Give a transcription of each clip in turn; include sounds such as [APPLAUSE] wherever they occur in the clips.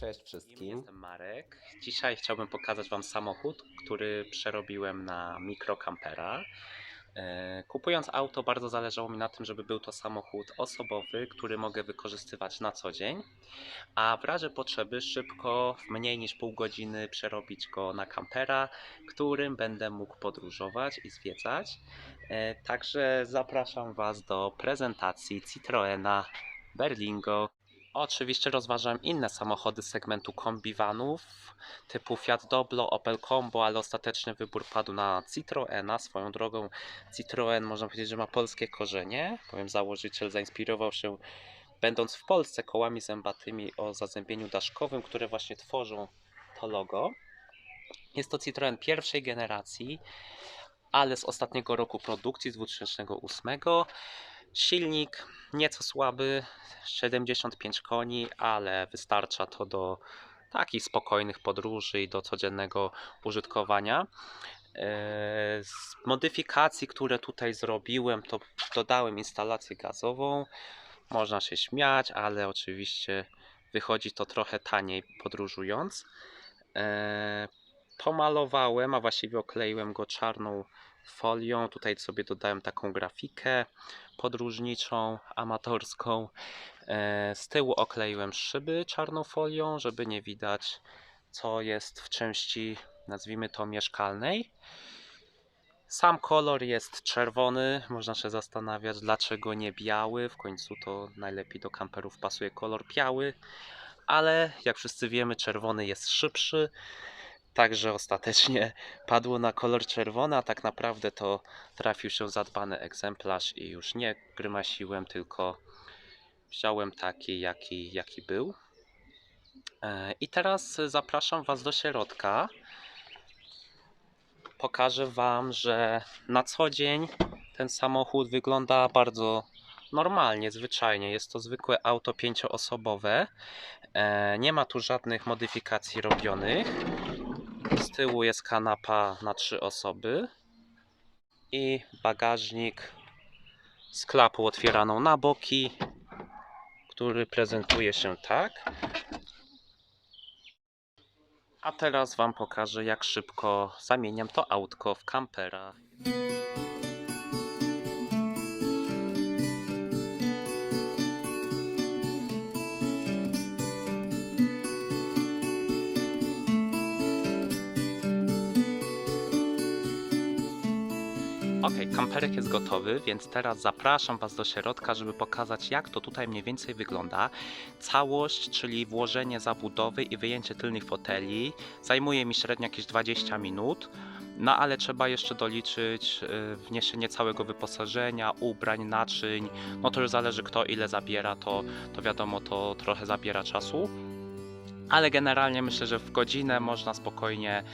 Cześć wszystkim. Jestem Marek. Dzisiaj chciałbym pokazać Wam samochód, który przerobiłem na mikrokampera. E, Kupując auto, bardzo zależało mi na tym, żeby był to samochód osobowy, który mogę wykorzystywać na co dzień, a w razie potrzeby szybko, w mniej niż pół godziny, przerobić go na kampera, którym będę mógł podróżować i zwiedzać. E, Także zapraszam Was do prezentacji Citroena Berlingo. Oczywiście rozważałem inne samochody segmentu kombivanów typu Fiat Doblo, Opel Combo, ale ostateczny wybór padł na Citroena. Swoją drogą Citroen można powiedzieć, że ma polskie korzenie, bowiem założyciel zainspirował się będąc w Polsce kołami zębatymi o zazębieniu daszkowym, które właśnie tworzą to logo. Jest to Citroen pierwszej generacji, ale z ostatniego roku produkcji, z 2008. Silnik nieco słaby, 75 koni, ale wystarcza to do takich spokojnych podróży i do codziennego użytkowania. E, Z modyfikacji, które tutaj zrobiłem, to dodałem instalację gazową. Można się śmiać, ale oczywiście wychodzi to trochę taniej podróżując. E, Pomalowałem, a właściwie okleiłem go czarną folią. Tutaj sobie dodałem taką grafikę podróżniczą, amatorską. E, Z tyłu okleiłem szyby czarną folią, żeby nie widać, co jest w części, nazwijmy to, mieszkalnej. Sam kolor jest czerwony. Można się zastanawiać, dlaczego nie biały. W końcu to najlepiej do kamperów pasuje kolor biały, ale jak wszyscy wiemy, czerwony jest szybszy. Także ostatecznie [LAUGHS] padło na kolor czerwony, a tak naprawdę to trafił się zadbany egzemplarz i już nie grymasiłem, tylko wziąłem taki, jaki, jaki był. E, I teraz zapraszam Was do środka. Pokażę Wam, że na co dzień ten samochód wygląda bardzo normalnie, zwyczajnie. Jest to zwykłe auto pięcioosobowe. E, Nie ma tu żadnych modyfikacji robionych. Z tyłu jest kanapa na trzy osoby i bagażnik z klapą otwieraną na boki, który prezentuje się tak. A teraz Wam pokażę, jak szybko zamieniam to autko w kampera. Ok, kamperek jest gotowy, więc teraz zapraszam Was do środka, żeby pokazać jak to tutaj mniej więcej wygląda. Całość, czyli włożenie zabudowy i wyjęcie tylnych foteli zajmuje mi średnio jakieś 20 minut. No ale trzeba jeszcze doliczyć y, wniesienie całego wyposażenia, ubrań, naczyń. No to już zależy kto ile zabiera, to, to wiadomo, to trochę zabiera czasu. Ale generalnie myślę, że w godzinę można spokojnie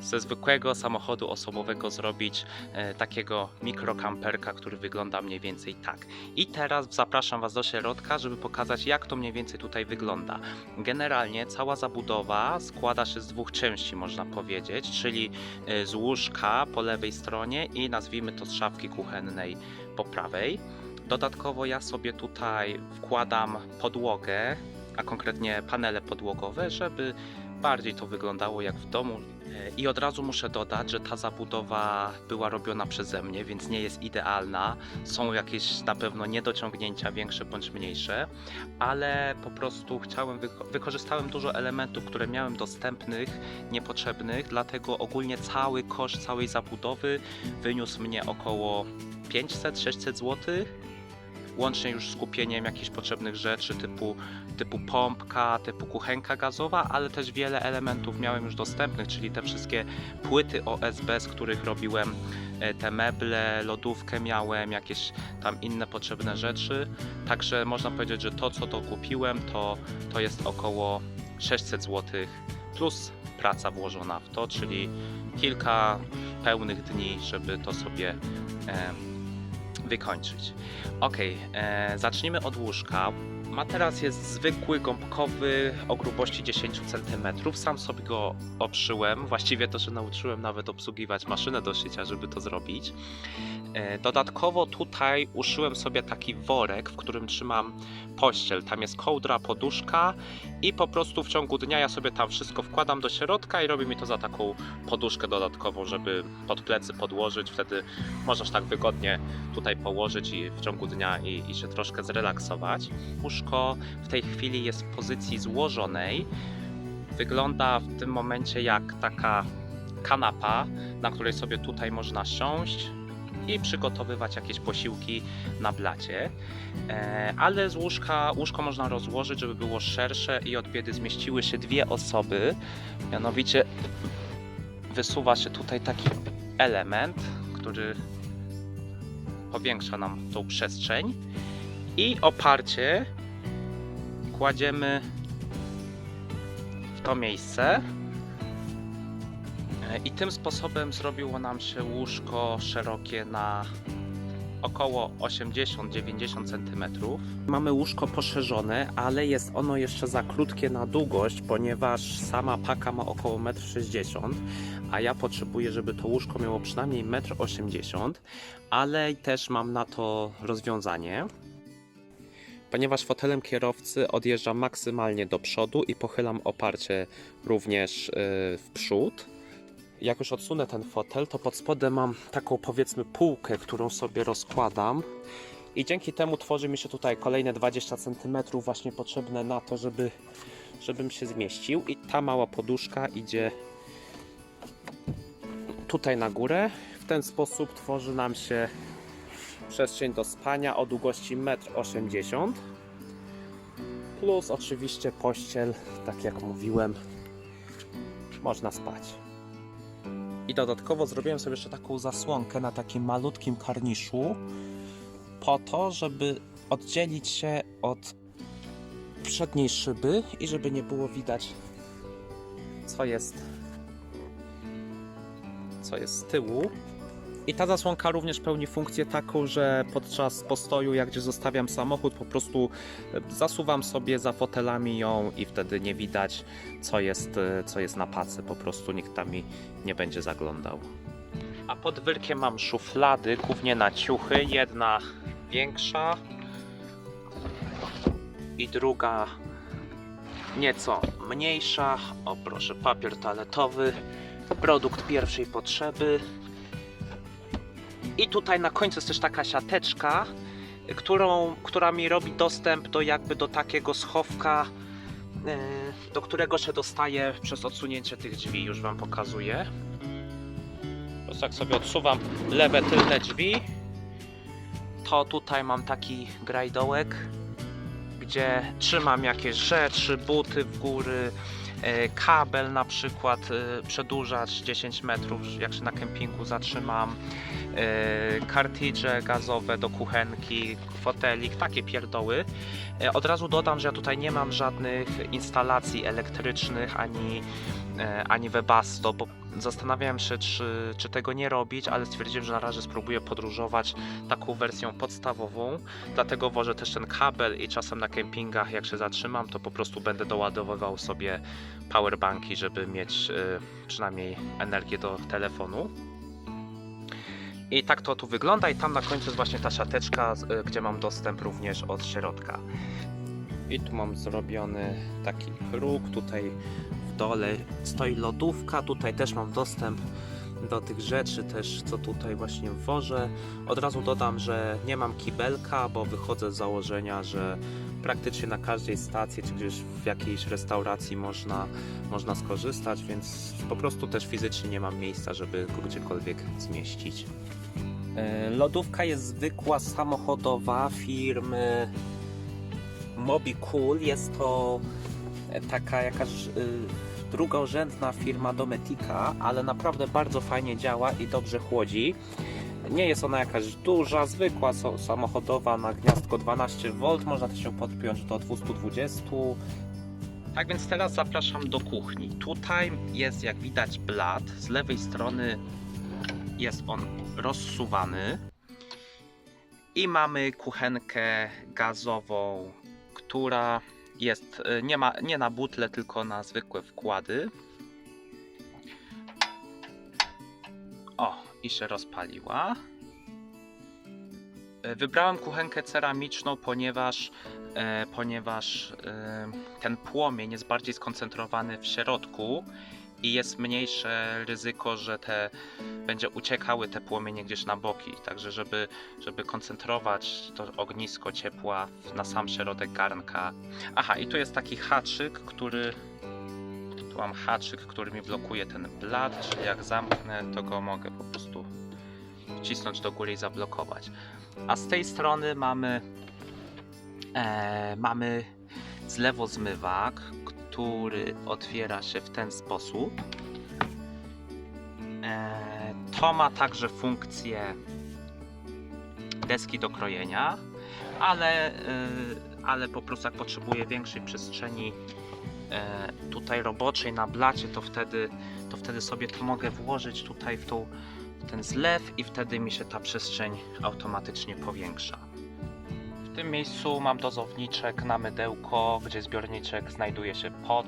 ze zwykłego samochodu osobowego zrobić e, takiego mikrokamperka, który wygląda mniej więcej tak. I teraz zapraszam Was do środka, żeby pokazać jak to mniej więcej tutaj wygląda. Generalnie cała zabudowa składa się z dwóch części, można powiedzieć, czyli e, z łóżka po lewej stronie i nazwijmy to z szafki kuchennej po prawej. Dodatkowo ja sobie tutaj wkładam podłogę, a konkretnie panele podłogowe, żeby bardziej to wyglądało jak w domu. E, I od razu muszę dodać, że ta zabudowa była robiona przeze mnie, więc nie jest idealna. Są jakieś na pewno niedociągnięcia, większe bądź mniejsze, ale po prostu chciałem, wyko- wykorzystałem dużo elementów, które miałem dostępnych, niepotrzebnych, dlatego ogólnie cały koszt całej zabudowy wyniósł mnie około 500-600 zł. Łącznie już z kupieniem jakichś potrzebnych rzeczy typu typu pompka, typu kuchenka gazowa, ale też wiele elementów miałem już dostępnych, czyli te wszystkie płyty OSB, z których robiłem e, te meble, lodówkę miałem, jakieś tam inne potrzebne rzeczy. Także można powiedzieć, że to co to kupiłem, to, to jest około 600 zł plus praca włożona w to, czyli kilka pełnych dni, żeby to sobie e, wykończyć. Ok, e, zacznijmy od łóżka. Materac jest zwykły, gąbkowy, o grubości 10 cm. Sam sobie go obszyłem. Właściwie to, że nauczyłem nawet obsługiwać maszynę do szycia, żeby to zrobić. E, Dodatkowo tutaj uszyłem sobie taki worek, w którym trzymam pościel. Tam jest kołdra, poduszka i po prostu w ciągu dnia ja sobie tam wszystko wkładam do środka i robi mi to za taką poduszkę dodatkową, żeby pod plecy podłożyć. Wtedy możesz tak wygodnie tutaj położyć i w ciągu dnia i, i się troszkę zrelaksować. Łóżko w tej chwili jest w pozycji złożonej. Wygląda w tym momencie jak taka kanapa, na której sobie tutaj można siąść i przygotowywać jakieś posiłki na blacie. E, ale z łóżka, łóżko można rozłożyć, żeby było szersze i od biedy zmieściły się dwie osoby. Mianowicie wysuwa się tutaj taki element, który powiększa nam tą przestrzeń i oparcie kładziemy w to miejsce i tym sposobem zrobiło nam się łóżko szerokie na około 80-90 cm. Mamy łóżko poszerzone, ale jest ono jeszcze za krótkie na długość, ponieważ sama paka ma około 1,60 m, a ja potrzebuję, żeby to łóżko miało przynajmniej 1,80 m, ale też mam na to rozwiązanie. Ponieważ fotelem kierowcy odjeżdżam maksymalnie do przodu i pochylam oparcie również yy, w przód. Jak już odsunę ten fotel, to pod spodem mam taką powiedzmy półkę, którą sobie rozkładam. I dzięki temu tworzy mi się tutaj kolejne 20 cm właśnie potrzebne na to, żeby, żebym się zmieścił. I ta mała poduszka idzie tutaj na górę. W ten sposób tworzy nam się przestrzeń do spania o długości 1,80 m. Plus oczywiście pościel, tak jak mówiłem, można spać. Dodatkowo zrobiłem sobie jeszcze taką zasłonkę na takim malutkim karniszu, po to, żeby oddzielić się od przedniej szyby i żeby nie było widać, co jest, co jest z tyłu. I ta zasłonka również pełni funkcję taką, że podczas postoju, jak gdzie zostawiam samochód, po prostu zasuwam sobie za fotelami ją i wtedy nie widać, co jest, co jest na pacy. Po prostu nikt tam mi nie będzie zaglądał. A pod wyrkiem mam szuflady, głównie na ciuchy. Jedna większa i druga nieco mniejsza. O proszę, papier toaletowy, produkt pierwszej potrzeby. I tutaj na końcu jest też taka siateczka, którą, która mi robi dostęp do jakby do takiego schowka, e, do którego się dostaję przez odsunięcie tych drzwi. Już Wam pokazuję. Po jak sobie odsuwam lewe tylne drzwi, to tutaj mam taki grajdołek, gdzie trzymam jakieś rzeczy, buty w góry, kabel na przykład, e, przedłużacz 10 metrów, jak się na kempingu zatrzymam, e, kartridże gazowe do kuchenki, fotelik, takie pierdoły. E, Od razu dodam, że ja tutaj nie mam żadnych instalacji elektrycznych ani, e, ani webasto, bo zastanawiałem się, czy, czy tego nie robić, ale stwierdziłem, że na razie spróbuję podróżować taką wersją podstawową. Dlatego wożę też ten kabel i czasem na kempingach, jak się zatrzymam, to po prostu będę doładowywał sobie powerbanki, żeby mieć e, przynajmniej energię do telefonu. I tak to tu wygląda i tam na końcu jest właśnie ta siateczka, y, gdzie mam dostęp również od środka. I tu mam zrobiony taki próg, tutaj dole stoi lodówka, tutaj też mam dostęp do tych rzeczy też, co tutaj właśnie wożę. Od razu dodam, że nie mam kibelka, bo wychodzę z założenia, że praktycznie na każdej stacji, czy gdzieś w jakiejś restauracji można, można skorzystać, więc po prostu też fizycznie nie mam miejsca, żeby go gdziekolwiek zmieścić. E, Lodówka jest zwykła, samochodowa firmy MobiCool. Jest to taka jakaś y, drugorzędna firma Dometica, ale naprawdę bardzo fajnie działa i dobrze chłodzi. Nie jest ona jakaś duża, zwykła, samochodowa na gniazdko 12V, można też ją podpiąć do 220. Tak więc teraz zapraszam do kuchni. Tutaj jest jak widać blat, z lewej strony jest on rozsuwany i mamy kuchenkę gazową, która jest y, nie, ma, nie na butle, tylko na zwykłe wkłady. O, i się rozpaliła. E, Wybrałem kuchenkę ceramiczną, ponieważ, e, ponieważ e, ten płomień jest bardziej skoncentrowany w środku i jest mniejsze ryzyko, że te będzie uciekały te płomienie gdzieś na boki. Także żeby, żeby koncentrować to ognisko ciepła na sam środek garnka. Aha, i tu jest taki haczyk, który tu mam haczyk, który mi blokuje ten blat, czyli jak zamknę, to go mogę po prostu wcisnąć do góry i zablokować. A z tej strony mamy e, mamy zlewozmywak, który otwiera się w ten sposób. E, to ma także funkcję deski do krojenia, ale, e, ale po prostu jak potrzebuję większej przestrzeni e, tutaj roboczej na blacie, to wtedy, to wtedy sobie to mogę włożyć tutaj w tą w ten zlew i wtedy mi się ta przestrzeń automatycznie powiększa. Tym miejscu mam dozowniczek na mydełko, gdzie zbiorniczek znajduje się pod,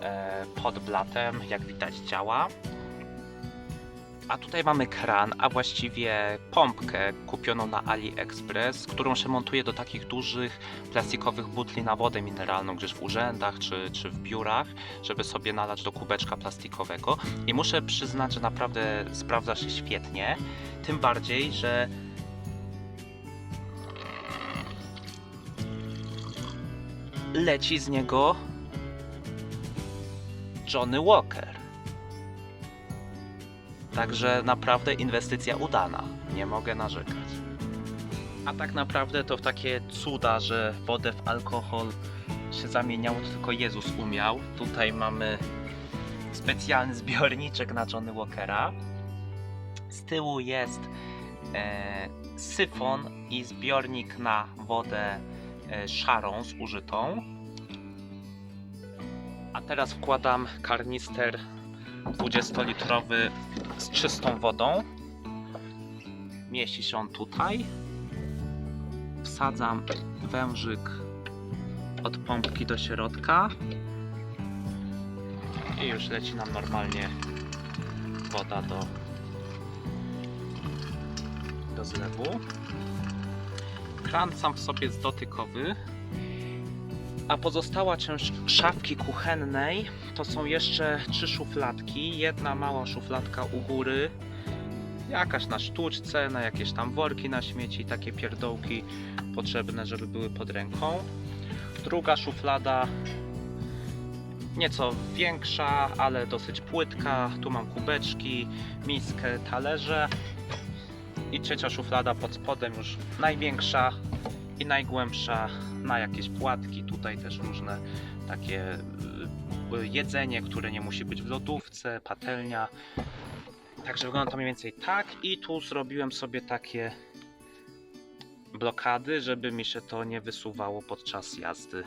e, pod blatem, jak widać działa. A tutaj mamy kran, a właściwie pompkę kupioną na AliExpress, którą się montuje do takich dużych plastikowych butli na wodę mineralną, gdzieś w urzędach czy, czy w biurach, żeby sobie nalać do kubeczka plastikowego. I muszę przyznać, że naprawdę sprawdza się świetnie. Tym bardziej, że leci z niego Johnny Walker. Także naprawdę inwestycja udana. Nie mogę narzekać. A tak naprawdę to w takie cuda, że wodę w alkohol się zamieniało, to tylko Jezus umiał. Tutaj mamy specjalny zbiorniczek na Johnny Walkera. Z tyłu jest e, syfon i zbiornik na wodę szarą, zużytą. A teraz wkładam karnister 20-litrowy z czystą wodą. Mieści się on tutaj. Wsadzam wężyk od pompki do środka. I już leci nam normalnie woda do, do zlewu. Kran sam w sobie jest dotykowy. A pozostała część szafki kuchennej to są jeszcze trzy szufladki. Jedna mała szufladka u góry, jakaś na sztuczce, na jakieś tam worki na śmieci, takie pierdołki potrzebne, żeby były pod ręką. Druga szuflada nieco większa, ale dosyć płytka. Tu mam kubeczki, miskę, talerze. I trzecia szuflada pod spodem już największa i najgłębsza na jakieś płatki. Tutaj też różne takie y, jedzenie, które nie musi być w lodówce, patelnia. Także wygląda to mniej więcej tak. I tu zrobiłem sobie takie blokady, żeby mi się to nie wysuwało podczas jazdy.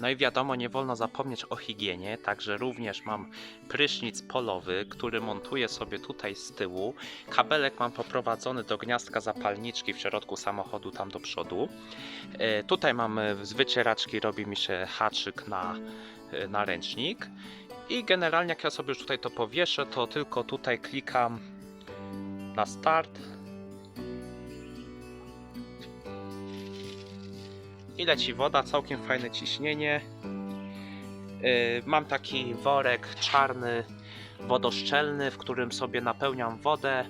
No i wiadomo, nie wolno zapomnieć o higienie, także również mam prysznic polowy, który montuję sobie tutaj z tyłu. Kabelek mam poprowadzony do gniazdka zapalniczki w środku samochodu, tam do przodu. E, Tutaj mamy z wycieraczki, robi mi się haczyk na, e, na ręcznik. I generalnie jak ja sobie już tutaj to powieszę, to tylko tutaj klikam na start. I leci woda, całkiem fajne ciśnienie. Yy, Mam taki worek czarny, wodoszczelny, w którym sobie napełniam wodę.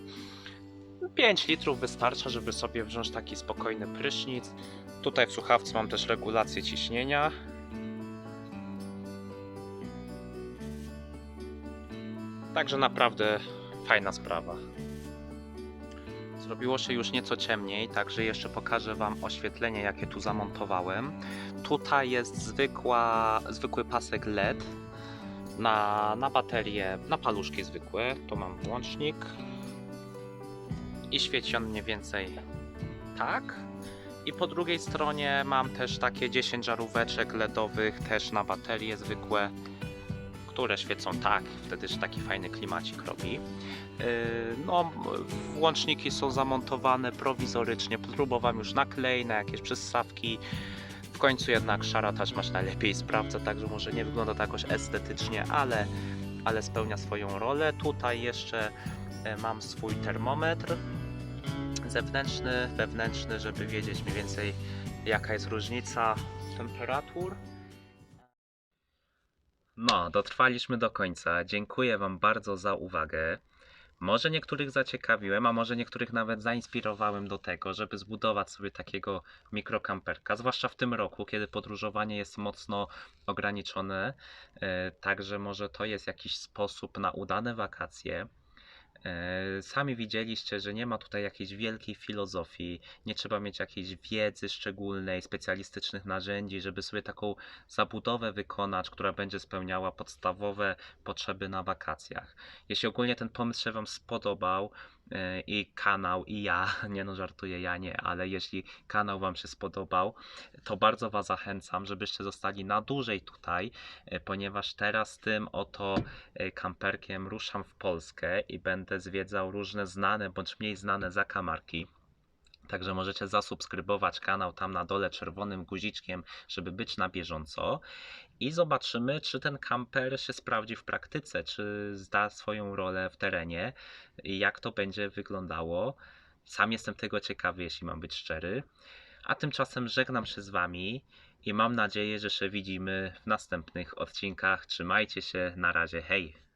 5 litrów wystarcza, żeby sobie wziąć taki spokojny prysznic. Tutaj w słuchawce mam też regulację ciśnienia. Także naprawdę fajna sprawa. Zrobiło się już nieco ciemniej, także jeszcze pokażę Wam oświetlenie, jakie tu zamontowałem. Tutaj jest zwykła, zwykły pasek LED na, na baterię, na paluszki zwykłe. Tu mam włącznik i świeci on mniej więcej tak. I po drugiej stronie mam też takie 10 żaróweczek LEDowych, też na baterie zwykłe, które świecą tak, wtedy się taki fajny klimacik robi. Yy, No, włączniki są zamontowane prowizorycznie. Próbowałem już na klej, na jakieś przystawki. W końcu jednak szara taśma się najlepiej sprawdza, także może nie wygląda to jakoś estetycznie, ale, ale spełnia swoją rolę. Tutaj jeszcze e, mam swój termometr zewnętrzny, wewnętrzny, żeby wiedzieć mniej więcej jaka jest różnica temperatur. No, dotrwaliśmy do końca. Dziękuję Wam bardzo za uwagę. Może niektórych zaciekawiłem, a może niektórych nawet zainspirowałem do tego, żeby zbudować sobie takiego mikrokamperka, zwłaszcza w tym roku, kiedy podróżowanie jest mocno ograniczone. E, Także może to jest jakiś sposób na udane wakacje. E, Sami widzieliście, że nie ma tutaj jakiejś wielkiej filozofii, nie trzeba mieć jakiejś wiedzy szczególnej, specjalistycznych narzędzi, żeby sobie taką zabudowę wykonać, która będzie spełniała podstawowe potrzeby na wakacjach. Jeśli ogólnie ten pomysł się Wam spodobał i kanał, i ja, [LAUGHS] nie no żartuję, ja nie, ale jeśli kanał Wam się spodobał, to bardzo Was zachęcam, żebyście zostali na dłużej tutaj, e, ponieważ teraz tym oto e, kamperkiem ruszam w Polskę i będę zwiedzał różne znane bądź mniej znane zakamarki. Także możecie zasubskrybować kanał tam na dole czerwonym guziczkiem, żeby być na bieżąco. I zobaczymy, czy ten kamper się sprawdzi w praktyce, czy zda swoją rolę w terenie i jak to będzie wyglądało. Sam jestem tego ciekawy, jeśli mam być szczery. A tymczasem żegnam się z Wami i mam nadzieję, że się widzimy w następnych odcinkach. Trzymajcie się, na razie, hej!